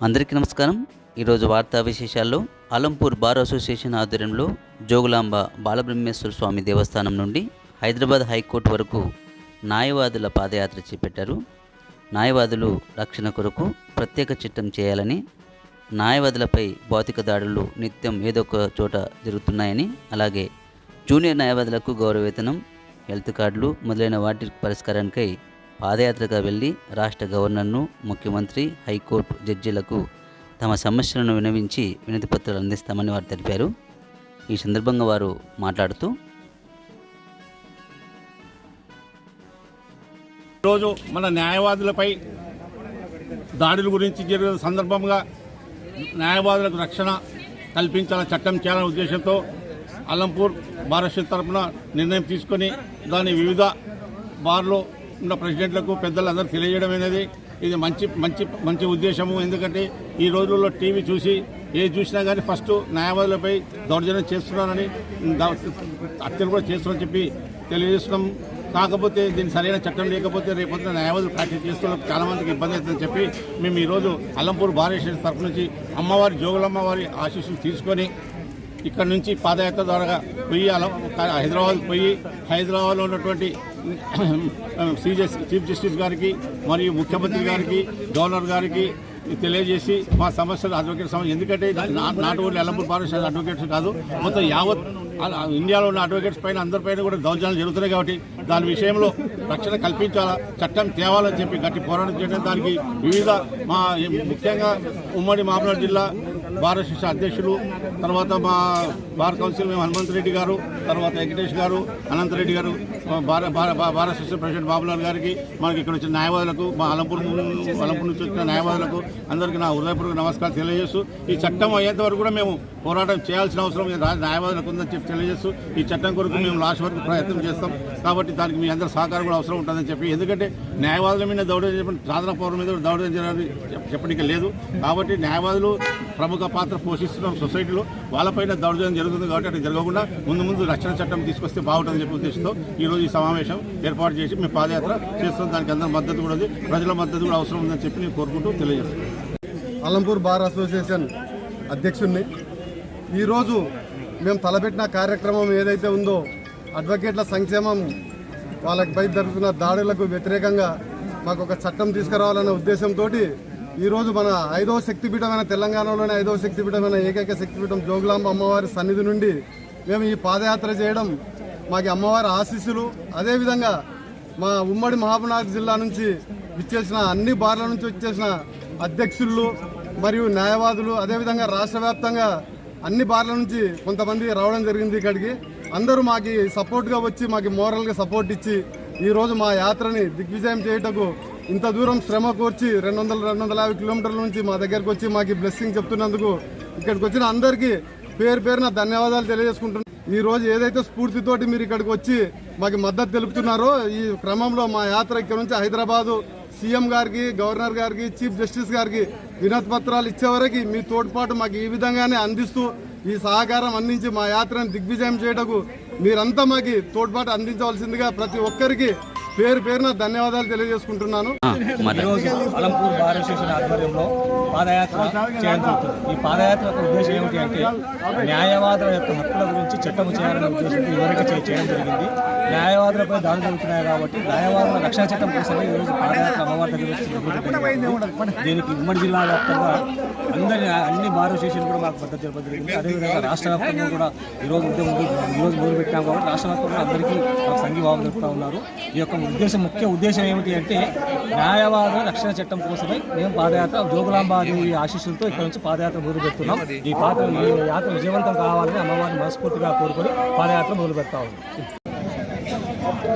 అందరికీ నమస్కారం. ఈరోజు వార్తా విశేషాల్లో అలంపూర్ బార్ అసోసియేషన్ ఆధ్వర్యంలో జోగులాంబ బాలబ్రహ్మేశ్వర స్వామి దేవస్థానం నుండి హైదరాబాద్ హైకోర్టు వరకు న్యాయవాదుల పాదయాత్ర చేపట్టారు. న్యాయవాదులు రక్షణ కొరకు ప్రత్యేక చట్టం చేయాలని న్యాయవాదులపై భౌతిక దాడులు నిత్యం ఏదో ఒక చోట జరుగుతున్నాయని అలాగే జూనియర్ న్యాయవాదులకు గౌరవేతనం హెల్త్ కార్డులు మొదలైన వాటి పరిష్కారానికై పాదయాత్రగా వెళ్ళి రాష్ట్ర గవర్నర్ను ముఖ్యమంత్రి హైకోర్టు జడ్జీలకు తమ సమస్యలను వినవించి వినతి పత్రాలు అందిస్తామని వారు తెలిపారు. ఈ సందర్భంగా వారు మాట్లాడుతూ ఈరోజు మన న్యాయవాదులపై దాడుల గురించి జరిగిన సందర్భంగా న్యాయవాదులకు రక్షణ కల్పించాలని చట్టం చేయాలనే ఉద్దేశంతో అల్లంపూర్ బారస్టేట్ తరఫున నిర్ణయం తీసుకొని దాని వివిధ బార్లో ఉన్న ప్రెసిడెంట్లకు పెద్దలందరూ తెలియజేయడం అనేది ఇది మంచి మంచి మంచి ఉద్దేశము. ఎందుకంటే ఈ రోజుల్లో టీవీ చూసి ఏది చూసినా కానీ ఫస్ట్ న్యాయవాదులపై దౌర్జన్యం చేస్తున్నారని హత్యలు కూడా చేస్తున్నారని చెప్పి తెలియజేస్తున్నాం. కాకపోతే దీని సరైన చట్టం లేకపోతే రేపొద్దున న్యాయవాదులు ప్రాక్టీస్ చేస్తున్న చాలా మందికి ఇబ్బంది అవుతుందని చెప్పి మేము ఈరోజు అల్లంపూర్ భారతదేశం తరఫు నుంచి అమ్మవారి జోగులమ్మవారి ఆశీస్సులు తీసుకొని ఇక్కడ నుంచి పాదయాత్ర ద్వారా పోయి అలా హైదరాబాద్ పోయి హైదరాబాద్లో ఉన్నటువంటి సీజెస్ చీఫ్ జస్టిస్ గారికి మరియు ముఖ్యమంత్రి గారికి గవర్నర్ గారికి తెలియజేసి మా సమస్యలు అడ్వకేట్ సమస్య ఎందుకంటే నా- నాటు ఓన్లీ అల్లంపూర్ పారిశ్రామిక అడ్వకేట్స్ కాదు. మొత్తం యావత్ ఇండియాలో ఉన్న అడ్వకేట్స్ పైన అందరిపైన కూడా దౌర్జన్యాలు జరుగుతున్నాయి కాబట్టి దాని విషయంలో రక్షణ కల్పించాలా చట్టం తేవాలని చెప్పి గట్టి పోరాటం చేయడం దానికి వివిధ మా ముఖ్యంగా ఉమ్మడి మామూలు జిల్లా భారత శిక్ష అధ్యక్షులు తర్వాత మా బార్ కౌన్సిల్ మేము హనుమంత్ రెడ్డి గారు తర్వాత వెంకటేష్ గారు అనంతరెడ్డి గారు మా భార భా- భారత శిక్ష ప్రెసిడెంట్ బాబులాల్ గారికి మనకి ఇక్కడ వచ్చిన న్యాయవాదులకు మా అలంపూర్ అలంపూర్ నుంచి వచ్చిన న్యాయవాదులకు అందరికీ నా హృదయపూర్వక నమస్కారం తెలియజేస్తూ ఈ చట్టం అయ్యేంత వరకు కూడా మేము పోరాటం చేయాల్సిన అవసరం న్యాయవాదులకు ఉందని చెప్పి తెలియజేస్తూ ఈ చట్టం కొరకు మేము లాస్ట్ వరకు ప్రయత్నం చేస్తాం. కాబట్టి దానికి మీ అందరి సహకారం కూడా అవసరం ఉంటుందని చెప్పి ఎందుకంటే న్యాయవాదుల మీద దౌర్జన్యం చెప్పిన సాధారణ పౌరుల మీద దౌర్జన్యం చేయాలని చెప్పడానికి లేదు. కాబట్టి న్యాయవాదులు ప్రముఖ పాత్ర పోషిస్తున్నాం సొసైటీలో. వాళ్ళపైన దౌర్జన్యం జరుగుతుంది కాబట్టి అటు జరగకుండా ముందు ముందు రక్షణ చట్టం తీసుకొస్తే బాగుంటుందని చెప్పి ఉద్దేశంతో ఈరోజు ఈ సమావేశం ఏర్పాటు చేసి మేము పాదయాత్ర చేస్తున్నాం. దానికి అందరి మద్దతు కూడా ఉంది. ప్రజల మద్దతు కూడా అవసరం ఉందని చెప్పి నేను కోరుకుంటూ తెలియజేస్తున్నాను. అలంపూర్ బార్ అసోసియేషన్ అధ్యక్షుడిని ఈరోజు మేము తలపెట్టిన కార్యక్రమం ఏదైతే ఉందో అడ్వకేట్ల సంక్షేమం వాళ్ళపై జరుగుతున్న దాడులకు వ్యతిరేకంగా మాకు ఒక చట్టం తీసుకురావాలన్న ఉద్దేశంతో ఈరోజు మన ఐదవ శక్తిపీఠమైన తెలంగాణలోని ఐదవ శక్తిపీఠమైన ఏకైక శక్తిపీఠం జోగులాంబ అమ్మవారి సన్నిధి నుండి మేము ఈ పాదయాత్ర చేయడం మాకు అమ్మవారి ఆశీస్సులు. అదేవిధంగా మా ఉమ్మడి మహబూబ్నగర్ జిల్లా నుంచి విచ్చేసిన అన్ని బార్ల నుంచి వచ్చేసిన అధ్యక్షులు మరియు న్యాయవాదులు అదేవిధంగా రాష్ట్ర వ్యాప్తంగా అన్ని బార్ల నుంచి కొంతమంది రావడం జరిగింది ఇక్కడికి. అందరూ మాకు సపోర్ట్గా వచ్చి మాకు మోరల్గా సపోర్ట్ ఇచ్చి ఈరోజు మా యాత్రని దిగ్విజయం చేయుటకు ఇంత దూరం శ్రమ కోర్చి రెండు వందల రెండు వందల యాభై కిలోమీటర్ల నుంచి మా దగ్గరకు వచ్చి మాకు బ్లెస్సింగ్ చెప్తున్నందుకు ఇక్కడికి వచ్చిన అందరికీ పేరు పేరున ధన్యవాదాలు తెలియజేసుకుంటున్నాను ఈ రోజు ఏదైతే స్ఫూర్తితోటి మీరు ఇక్కడికి వచ్చి మాకు మద్దతు తెలుపుతున్నారో ఈ క్రమంలో మా యాత్ర ఇక్కడ నుంచి హైదరాబాదు సీఎం గారికి గవర్నర్ గారికి చీఫ్ జస్టిస్ గారికి వినతి పత్రాలు ఇచ్చే వరకు మీ తోడ్పాటు మాకు ఈ విధంగానే అందిస్తూ ఈ సహకారం అందించి మా యాత్రను దిగ్విజయం చేయటకు మీరంతా మాకు తోడ్పాటు అందించవలసిందిగా ప్రతి ఒక్కరికి పేరు పేరున ధన్యవాదాలు తెలియజేసుకుంటున్నాను. ఈరోజు అలంపూర్ అసోసియేషన్ ఆధ్వర్యంలో పాదయాత్ర చేయడం జరుగుతుంది. ఈ పాదయాత్ర యొక్క ఉద్దేశం ఏమిటి అంటే న్యాయవాదుల యొక్క హక్కుల గురించి చట్టం చేయాలనే ఉద్దేశంతో ఇదివరకు చే- చేయడం జరిగింది. న్యాయవాదులపై దాడులు జరుగుతున్నాయి కాబట్టి న్యాయవాదుల రక్షణ చట్టం కోసమే ఈరోజు పాదయాత్ర అమ్మవారి దగ్గర దీనికి ఉమ్మడి జిల్లా వ్యాప్తంగా అందరి అన్ని బార్ అసోసియేషన్ కూడా మాకు మద్దతు తెలపడం జరిగింది. అదేవిధంగా రాష్ట్ర వ్యాప్తంగా కూడా ఈరోజు ఉద్యమం ఈరోజు మొదలు పెట్టాం కాబట్టి రాష్ట్ర వ్యాప్తంగా అందరికీ మాకు సంఘీభావం జరుపుతూ ఉన్నారు. ఈ యొక్క ఉద్దేశం ముఖ్య ఉద్దేశం ఏమిటి అంటే న్యాయవాద రక్షణ చట్టం కోసమే మేము పాదయాత్ర జోగులాంబాదేవి ఆశీస్సులతో ఇక్కడ నుంచి పాదయాత్ర మొదలు పెడుతున్నాం. ఈ పాత్ర ఈ యాత్ర విజయవంతం కావాలని అమ్మవారిని మనస్ఫూర్తిగా కోరుకొని పాదయాత్ర మొదలు పెడతా ఉన్నాం. ఓకే